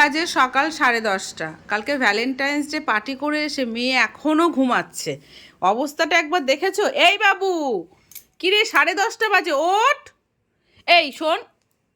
বাজে সকাল সাড়ে দশটা। কালকে ভ্যালেন্টাইন্স ডে পার্টি করে এসে মেয়ে এখনও ঘুমাচ্ছে। অবস্থাটা একবার দেখেছ? এই বাবু! কিরে, সাড়ে দশটা বাজে, ওঠ! এই, শোন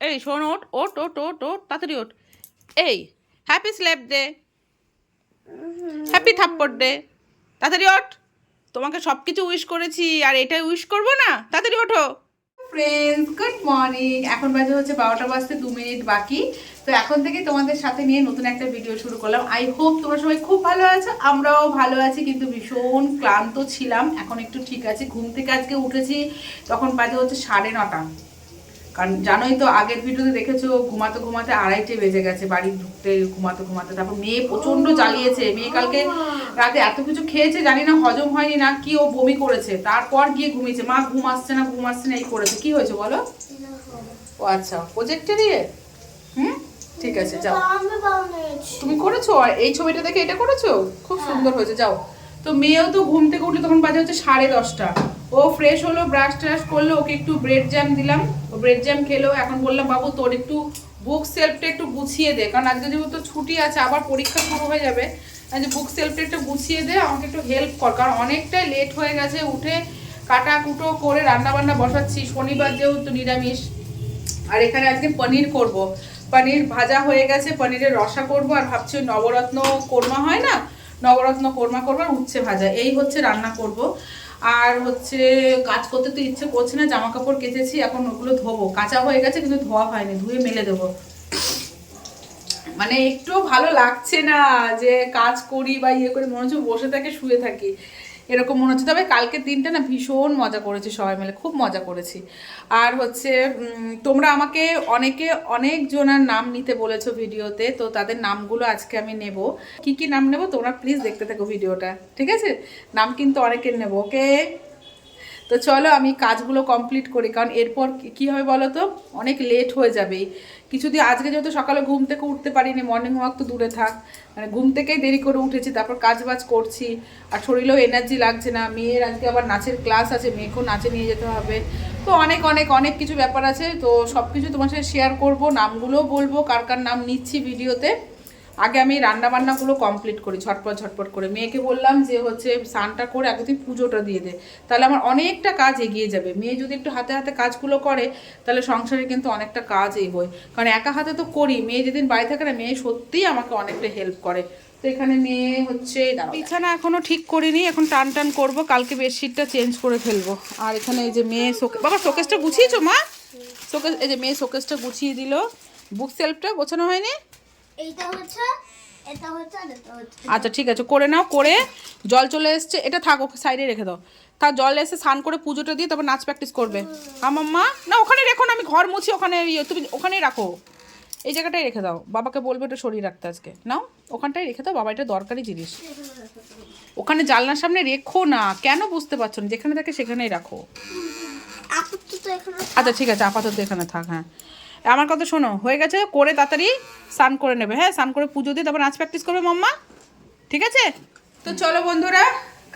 এই, শোন ওট ওঠ ওঠ ওঠ ওঠ, তাড়াতাড়ি ওঠ। এই হ্যাপি স্ল্যাপ ডে হ্যাপি থাপ্পড় ডে তাড়াতাড়ি ওট তোমাকে সব কিছু উইশ করেছি, আর এটাই উইশ করব না? তাড়াতাড়ি ওঠো। ফ্রেন্ডস গুড মর্নিং এখন বাজে হচ্ছে বারোটা বাজতে দু মিনিট বাকি। তো এখন থেকে তোমাদের সাথে নিয়ে নতুন একটা ভিডিও শুরু করলাম। আই হোপ তোমরা সবাই খুব ভালো আছো, আমরাও ভালো আছি, কিন্তু ভীষণ ক্লান্ত ছিলাম। এখন একটু ঠিক আছে, ঘুম থেকে আজকে উঠেছি, তখন বাজে হচ্ছে সাড়ে নটা। কারণ জানোই তো আগের ভিডিওতে দেখেছ ঘুমাতে ঘুমাতে আড়াইটে বেজে গেছে বাড়ি ঢুকতে ঘুমাতে ঘুমাতে তারপর মেয়ে প্রচণ্ড জ্বালিয়েছে মেয়ে কালকে রাতে এত কিছু খেয়েছে জানি না হজম হয়নি না কি ও বমি করেছে তারপর গিয়ে ঘুমিয়েছে মা ঘুম আসছে না ঘুম আসছে না এই করেছে কি হয়েছে বলো? ও আচ্ছা প্রজেক্টে দিয়ে হুম? ঠিক আছে যাও। তুমি করেছ? আর এই ছবিটা দেখে এটা করেছ? খুব সুন্দর হয়েছে যাও। তো মেয়েও তো ঘুম থেকে উঠলে তখন বাজে হচ্ছে সাড়ে দশটা। ও ফ্রেশ হলো ব্রাশ ট্রাশ করল, ওকে একটু ব্রেড জ্যাম দিলাম। ও ব্রেড জ্যাম খেলো, এখন বললাম, বাবু, তোর একটু বুক সেলফটা একটু গুছিয়ে দে, কারণ আজকে যেহেতু ছুটি আছে, আবার পরীক্ষা শুরু হয়ে যাবে যে বুক সেলফটা একটু গুছিয়ে দে, আমাকে একটু হেল্প কর। কারণ অনেকটাই লেট হয়ে গেছে, উঠে কাটা কুটো করে রান্না বান্না বসাচ্ছি, শনিবার যেহেতু নিরামিষ। আর এখানে আজকে পনির করব। পনির ভাজা হয়ে গেছে, পনিরের রসা করব, আর ভাবছি নবরত্ন কোরমা হয় না, নবরত্ন কোরমা করব আর উচ্ছে ভাজা, এই হচ্ছে রান্না করব। আর হচ্ছে কাজ করতে তো ইচ্ছে করছে না জামা কাপড় কেচেছি, এখন ওগুলো ধোবো। কাঁচা হয়ে গেছে, কিন্তু ধোয়া হয়নি, ধুয়ে মেলে দেবো। মানে একটু ভালো লাগছে না যে কাজ করি বা ইয়ে করি, মনে হচ্ছে বসে থাকে শুয়ে থাকি। এরকম মনে হচ্ছে। তবে কালকের দিনটা না ভীষণ মজা করেছি সবাই মিলে, খুব মজা করেছি। আর হচ্ছে তোমরা আমাকে অনেকে অনেক জনার নাম নিতে বলেছ ভিডিওতে, তো তাদের নামগুলো আজকে আমি নেব। কি কি নাম নেব তোমরা প্লিজ দেখতে থাকো ভিডিওটা, ঠিক আছে? নাম কিন্তু অনেকের নেব ওকে তো চলো আমি কাজগুলো কমপ্লিট করি, কারণ এরপর কি- হবে বলো তো অনেক লেট হয়ে যাবে। কিছুদিন আজকে যেহেতু সকালে ঘুম থেকে উঠতে পারিনি মর্নিং ওয়াক তো দূরে থাক। মানে ঘুম থেকেই দেরি করে উঠেছি, তারপর কাজ বাজ করছি, আর শরীরেও এনার্জি লাগছে না। মেয়ের আজকে আবার নাচের ক্লাস আছে, মেয়েকেও নাচে নিয়ে যেতে হবে। তো অনেক অনেক অনেক কিছু ব্যাপার আছে। তো সব কিছু তোমার সাথে শেয়ার করব, নামগুলোও বলব, কার কার নাম নিচ্ছি ভিডিওতে আগে আমি রান্না বান্নাগুলো কমপ্লিট করি, ঝটপট ঝটপট করে। মেয়েকে বললাম যে হচ্ছে স্নানটা করে আগে তুই পুজোটা দিয়ে দে। তাহলে আমার অনেকটা কাজ এগিয়ে যাবে। মেয়ে যদি একটু হাতে হাতে কাজগুলো করে, তাহলে সংসারে কিন্তু অনেকটা কাজ এগোয় কারণ একা হাতে তো করি, মেয়ে যেদিন বাড়ি থাকে না, মেয়ে সত্যিই আমাকে অনেকটা হেল্প করে। তো এখানে মেয়ে হচ্ছে বিছানা এখনও ঠিক করিনি, এখন টান টান করব, কালকে বেডশিটটা চেঞ্জ করে ফেলব। আর এখানে এই যে মেয়ে শোকে, বাবা, শোকেসটা গুছিয়েছো মা? শোকেস এই যে মেয়ে শোকেসটা গুছিয়ে দিল। বুক সেলফটা গোছানো হয়নি? এইটা হচ্ছে এটা হচ্ছে আর এটা হচ্ছে। আচ্ছা ঠিক আছে করে নাও করে জল চলে এসছে। এটা থাকো সাইডে রেখে দাও। তার জল এসে স্নান করে পুজোটা দিয়ে তারপর নাচ প্র্যাকটিস করবে। আমার মা না ওখানে রেখো না আমি ঘর মুছি ওখানে ইয়ে, তুমি ওখানেই রাখো। এই জায়গাটাই রেখে দাও। বাবাকে বলবে এটা সরিয়ে রাখতে আজকে। নাও ওখানটাই রেখে দাও বাবা এটা দরকারি জিনিস। ওখানে জানলার সামনে রেখো না কেন বুঝতে পারছ না? যেখানে থাকে সেখানেই রাখো। আচ্ছা ঠিক আছে আপাতত এখানে থাক হ্যাঁ। আমার কথা শোনো, হয়ে গেছে, করে তাড়াতাড়ি স্নান করে নেবে। হ্যাঁ স্নান করে পুজো দিয়ে তারপর নাচ প্র্যাকটিস করবে মাম্মা। ঠিক আছে? তো চলো বন্ধুরা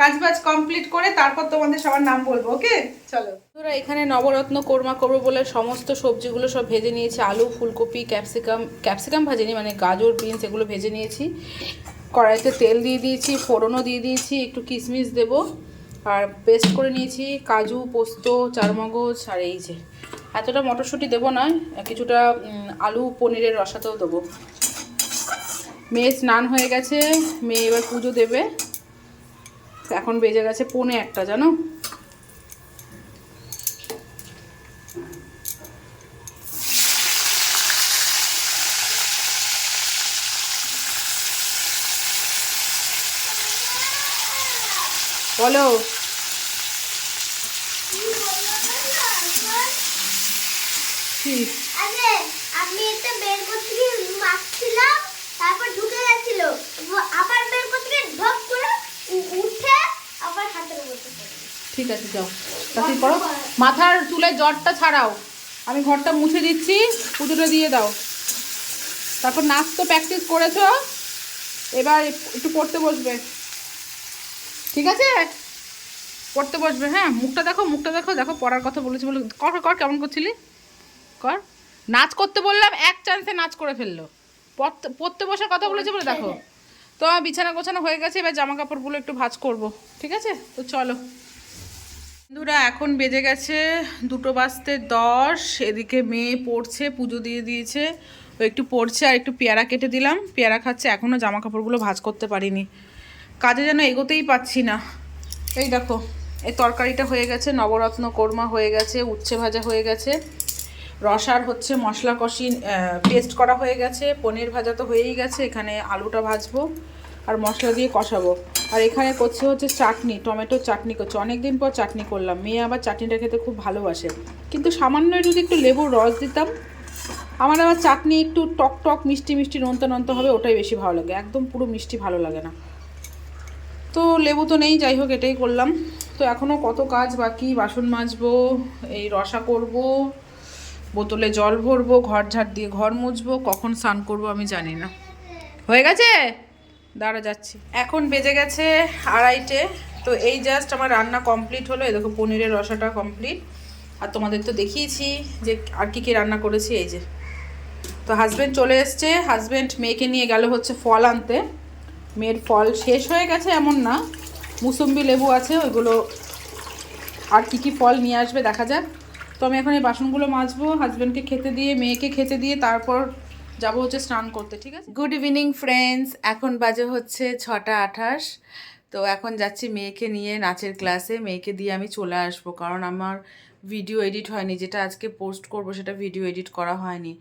কাজ বাজ কমপ্লিট করে তারপর তোমাদের সবার নাম বলব, ওকে? চলো। বন্ধুরা, এখানে নবরত্ন, কোরমা করব বলে সমস্ত সবজিগুলো সব ভেজে নিয়েছি। আলু, ফুলকপি, ক্যাপসিকাম ক্যাপসিকাম ভাজিনি মানে গাজর, বিনস এগুলো ভেজে নিয়েছি। কড়াইতে তেল দিয়ে দিয়েছি, ফোড়নও দিয়ে দিয়েছি, একটু কিশমিশ দেবো। আর পেস্ট করে নিয়েছি কাজু, পোস্ত, চারমগজ, আর এই যে। এতটা মটরশুঁটি দেবো না কিছুটা আলু পনিরের রসাতেও দেবো। মেয়ে স্নান হয়ে গেছে, মেয়ে এবার পুজো দেবে। এখন বেজে গেছে পনে একটা, জানো? বলো। কি আরে আমি এটা বের করতে গিয়ে মাখছিলাম তারপর ঢুকে গেছিল। আবার বের করতে গিয়ে ঢপ করে উঠে আবার হাতের মধ্যে ঠিক আছে যাও। তাড়াতাড়ি করো? মাথার চুলে জ্বরটা ছাড়াও। আমি ঘরটা মুছে দিচ্ছি পুজোটা দিয়ে দাও। তারপর নাচ তো প্র্যাকটিস করেছ? এবার একটু পড়তে বসবে। ঠিক আছে? পড়তে বসবে হ্যাঁ? মুখটা দেখো মুখটা দেখো। দেখো পড়ার কথা বলেছি বলে। কর কর কেমন করছিলি? কর। নাচ করতে বললাম এক চান্সে নাচ করে ফেলল। পড়তে- পড়তে বসে কথা বলেছে বলে দেখো। তো আমার বিছানা গোছানো হয়ে গেছে এবার জামা কাপড়গুলো একটু ভাজ করব ঠিক আছে? তো চলো। বন্ধুরা এখন বেজে গেছে দুটো বাজতে দশ এদিকে মেয়ে পড়ছে পুজো দিয়ে দিয়েছে। ও একটু পড়ছে আর একটু পেয়ারা কেটে দিলাম। পেয়ারা খাচ্ছে এখনও জামা কাপড়গুলো ভাজ করতে পারিনি। কাজে যেন এগোতেই পাচ্ছি না। এই দেখো এই তরকারিটা হয়ে গেছে নবরত্ন কোরমা হয়ে গেছে উচ্ছে ভাজা হয়ে গেছে। রসার হচ্ছে মশলা কষি পেস্ট করা হয়ে গেছে, পনির ভাজা তো হয়েই গেছে, এখানে আলুটা ভাজবো আর মশলা দিয়ে কষাবো। আর এখানে করছে হচ্ছে চাটনি টমেটো চাটনি করছে। অনেক দিন পর চাটনি করলাম, মেয়ে আবার চাটনিটা খেতে খুব ভালোবাসে। কিন্তু সামান্য যদি একটু লেবুর রস দিতাম, আমার আবার চাটনি একটু টক টক, মিষ্টি মিষ্টি, নোনতা নোনতা হবে, ওটাই বেশি ভালো লাগে। একদম পুরো মিষ্টি ভালো লাগে না। তো লেবু তো নেই, যাই হোক, এটাই করলাম। তো এখনও কত কাজ বাকি? বাসন মাজবো, এই রসা করব বোতলে জল ভরবো, ঘর ঝাড় দিয়ে ঘর মুছবো, কখন স্নান করব আমি জানি না। হয়ে গেছে? দাঁড়া যাচ্ছি। এখন বেজে গেছে আড়াইটে, তো এই জাস্ট আমার রান্না কমপ্লিট হলো। এই দেখো পনিরের রসাটা কমপ্লিট আর তোমাদের তো দেখিয়েছি যে আর কী কী রান্না করেছি, এই যে। তো হাজব্যান্ড চলে এসছে। হাজব্যান্ড মেয়েকে নিয়ে গেল হচ্ছে ফল আনতে। মেয়ের ফল শেষ হয়ে গেছে এমন না। মুসম্বি লেবু আছে, ওইগুলো আর কি কি ফল নিয়ে আসবে দেখা যাক। তো আমি এখন এই বাসনগুলো মাজবো হাজব্যান্ডকে খেতে দিয়ে, মেয়েকে খেতে দিয়ে তারপর যাব হচ্ছে স্নান করতে, ঠিক আছে? গুড ইভিনিং ফ্রেন্ডস এখন বাজে হচ্ছে ছটা আঠাশ। তো এখন যাচ্ছি মেয়েকে নিয়ে নাচের ক্লাসে মেয়েকে দিয়ে আমি চলে আসব, কারণ আমার ভিডিও এডিট হয়নি। যেটা আজকে পোস্ট করব সেটা ভিডিও এডিট করা হয়নি।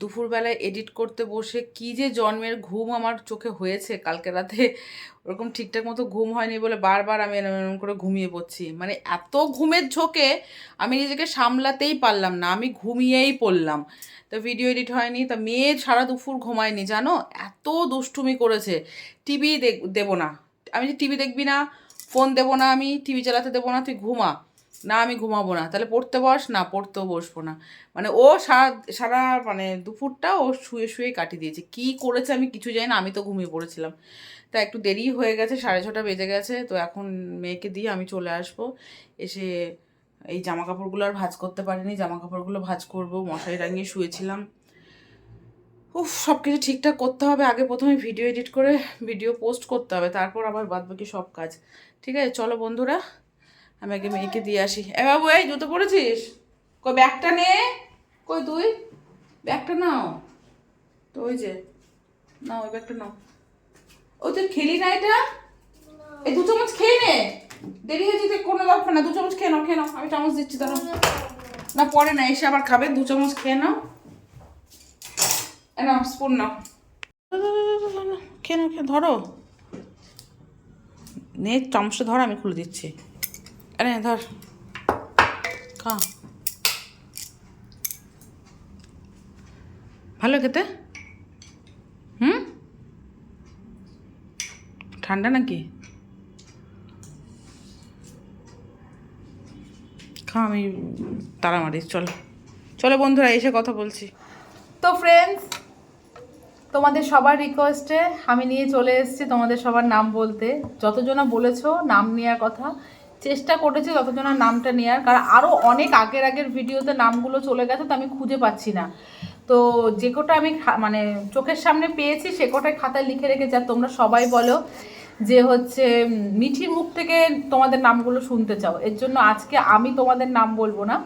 দুপুরবেলায় এডিট করতে বসে কি যে জন্মের ঘুম আমার চোখে হয়েছে, কালকে রাতে ওরকম ঠিকঠাক মতো ঘুম হয়নি বলে বারবার আমি এরম করে ঘুমিয়ে পড়ছি। মানে এত ঘুমের ঝোঁকে আমি নিজেকে সামলাতেই পারলাম না, আমি ঘুমিয়েই পড়লাম। তো ভিডিও এডিট হয়নি, তা মেয়ে সারা দুপুর ঘুমায়নি, জানো? এত দুষ্টুমি করেছে। টিভি দেবো না। আমি যে টিভি দেখবি না ফোন দেবো না আমি টিভি চালাতে দেবো না, তুই ঘুমা। না, আমি ঘুমাবো না। তাহলে পড়তে বস? না, পড়তেও বসবো না। মানে ও সারা সারা মানে দুপুরটা ও শুয়ে শুয়ে কাটিয়ে দিয়েছে। কি করেছে আমি কিছু জানি না, আমি তো ঘুমিয়ে পড়েছিলাম। তা একটু দেরি হয়ে গেছে, সাড়ে ছটা বেজে গেছে, তো এখন মেয়েকে দিয়ে আমি চলে আসব। এসে এই জামা কাপড়গুলো আর ভাঁজ করতে পারিনি। জামা কাপড়গুলো ভাঁজ করব মশারি টাঙিয়ে শুয়েছিলাম। উফ সব কিছু ঠিকঠাক করতে হবে। আগে প্রথমে ভিডিও এডিট করে ভিডিও পোস্ট করতে হবে, তারপর আবার বাদ বাকি সব কাজ। ঠিক আছে? চলো বন্ধুরা, আমি আগে মেয়েকে দিয়ে আসি। এ বাবু, এই জুতো পরেছিস? কই, ব্যাগটা নে। কই তুই? ব্যাগটা নাও। তো ওই যে, নাও, ওই ব্যাগটা নাও। ওই তুই খেলি না এটা? এই দু চামচ খেয়ে নে। দেরি হয়েছে তুই কোনো ব্যাপার না। দু চামচ খেয়ে নাও খেয়ে নাও। আমি চামচ দিচ্ছি, দাঁড়াও। না, পরে না, এসে আবার খাবে, দু চামচ খেয়ে নাও। নাও। স্পুন নাও, খেয়ে নাও, ধরো। নে, চামচটা ধর, আমি খুলে দিচ্ছি। আরে, ধর। খা। ভালো খেতে? হুম? ঠান্ডা নাকি? খা, আমি তারা মারি চলো। চলো বন্ধুরা, এসে কথা বলছি। তো ফ্রেন্ডস তোমাদের সবার রিকোয়েস্টে আমি নিয়ে চলে এসেছি তোমাদের সবার নাম বলতে। যতজনা বলেছ নাম নেওয়ার কথা, চেষ্টা করেছি যতজনের নামটা নেওয়ার কারণ আরও অনেক আগের আগের ভিডিওতে নামগুলো চলে গেছে তো আমি খুঁজে পাচ্ছি না। তো যে কটা আমি মানে চোখের সামনে পেয়েছি সে কটাই খাতায় লিখে রেখেছি, আর তোমরা সবাই বলো যে হচ্ছে মিঠির মুখ থেকে তোমাদের নামগুলো শুনতে চাও। এর জন্য আজকে আমি তোমাদের নাম বলব না,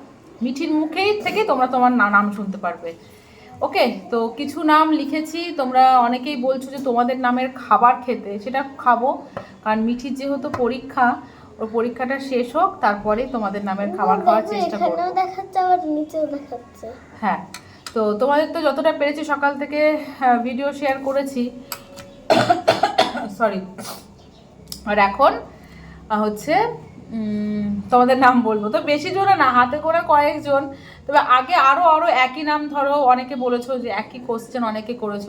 মিঠির মুখেই থেকে তোমরা তোমার নাম শুনতে পারবে। ওকে তো কিছু নাম লিখেছি। তোমরা অনেকেই বলছো যে তোমাদের নামের খাবার খেতে সেটা খাব। কারণ মিঠির যেহেতু পরীক্ষা ওর পরীক্ষাটা শেষ হোক তারপরে তোমাদের নামের খাবার খাওয়ার চেষ্টা করব। দেখাচ্ছে আবার নিচেও দেখাচ্ছে। হ্যাঁ তো তোমাদের তো যতটা পেরেছি সকাল থেকে ভিডিও শেয়ার করেছি। সরি আর এখন হচ্ছে তোমাদের নাম বলব। তো বেশি জনে না হাতে করে কয়েকজন তবে আগে আরও আরও একই নাম ধরো, অনেকে বলেছ যে একই কোশ্চেন অনেকে করেছ।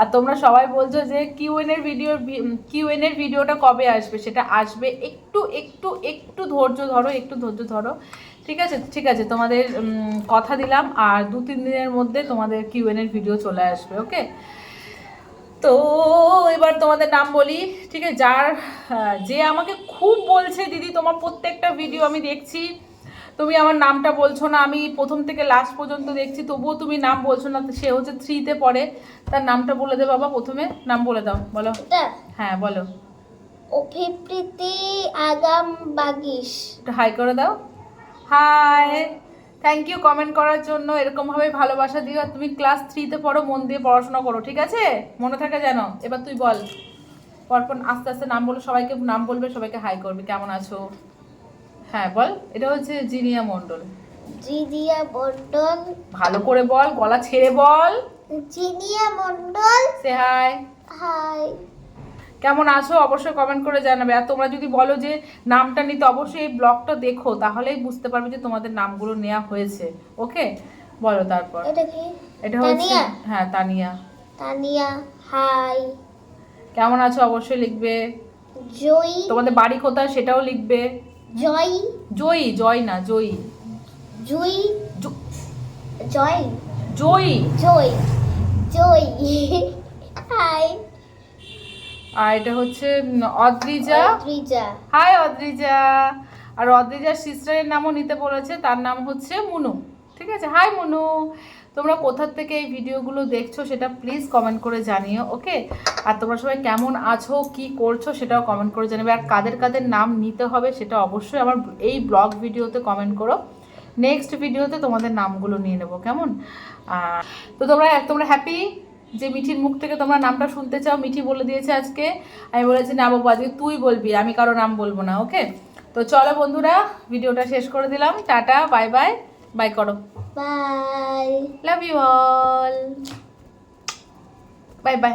আর তোমরা সবাই বলছো যে কিউএন এর ভিডিও কিউএন এর ভিডিওটা কবে আসবে? সেটা আসবে একটু একটু একটু ধৈর্য ধরো, একটু ধৈর্য ধরো। ঠিক আছে? ঠিক আছে, তোমাদের কথা দিলাম। আর দু, তিন দিনের মধ্যে তোমাদের কিউএন এর ভিডিও চলে আসবে ওকে তো এবার তোমাদের নাম বলি, ঠিক আছে? যার যে আমাকে খুব বলছে, দিদি, তোমার প্রত্যেকটা ভিডিও আমি দেখছি। তুমি আমার নামটা বলছো না আমি প্রথম থেকে লাস্ট পর্যন্ত দেখছি তবুও তুমি নাম বলছো না সে হচ্ছে থ্রিতে পড়ে। তার নামটা বলে দে বাবা প্রথমে নাম বলে দাও বলো। হ্যাঁ বলো। অভিপ্রীতি আগাম বাগিস। হাই করে দাও। হাই থ্যাংক ইউ কমেন্ট করার জন্য এরকমভাবে ভালোবাসা দিও আর তুমি ক্লাস থ্রিতে পড়ো মন দিয়ে পড়াশোনা করো ঠিক আছে? মনে থাকে যেন। এবার তুই বল। পরপর আস্তে আস্তে নাম বলে সবাইকে নাম বলবে সবাইকে হাই করবে। কেমন আছো? হ্যাঁ বল এটা হচ্ছে জিনিয়া মণ্ডল। জিদিয়া মন্ডল ভালো করে বল গলা ছেড়ে বল। জিনিয়া মন্ডল সে হাই হাই কেমন আছো? অবশ্যই কমেন্ট করে জানাবে। আর তোমরা যদি বলো যে নামটা নিতে অবশ্যই এই ব্লগটা দেখো তাহলেই বুঝতে পারবে যে তোমাদের নামগুলো নেওয়া হয়েছে। ওকে বলো তারপর। এটা কি? এটা হচ্ছে? হ্যাঁ তানিয়া। তানিয়া হাই কেমন আছো? অবশ্যই লিখবে। জয়ী। তোমাদের বাড়ি কোথায় সেটাও লিখবে। জয়ী। জয়ী জয় না জয়ী। জুই। জয়। জয়ী। জয়। জয়ী। হাই। আর এটা হচ্ছে অদ্রিজা। ত্রিজা হাই অদ্রিজা। আর অদ্রিজার সিস্টারের নামও নিতে বলেছে তার নাম হচ্ছে মুনু। ঠিক আছে? হাই মুনু। তোমরা কোথার থেকে এই ভিডিওগুলো দেখছ সেটা প্লিজ কমেন্ট করে জানিও ওকে আর তোমরা সবাই কেমন আছো, কি করছ সেটাও কমেন্ট করে জানাবে আর কাদের কাদের নাম নিতে হবে সেটা অবশ্যই আমার এই ব্লগ ভিডিওতে কমেন্ট করো। নেক্সট ভিডিওতে তোমাদের নামগুলো নিয়ে নেব, কেমন? তো তোমরা তোমরা হ্যাপি যে মিঠির মুখ থেকে তোমরা নামটা শুনতে চাও, মিঠি বলে দিয়েছে আজকে। আমি বলেছি, না বাবু, আজকে তুই বলবি, আমি কারও নাম বলব না ওকে তো চলো বন্ধুরা, ভিডিওটা শেষ করে দিলাম। টাটা বাই বাই বাই করো। Bye love you all bye bye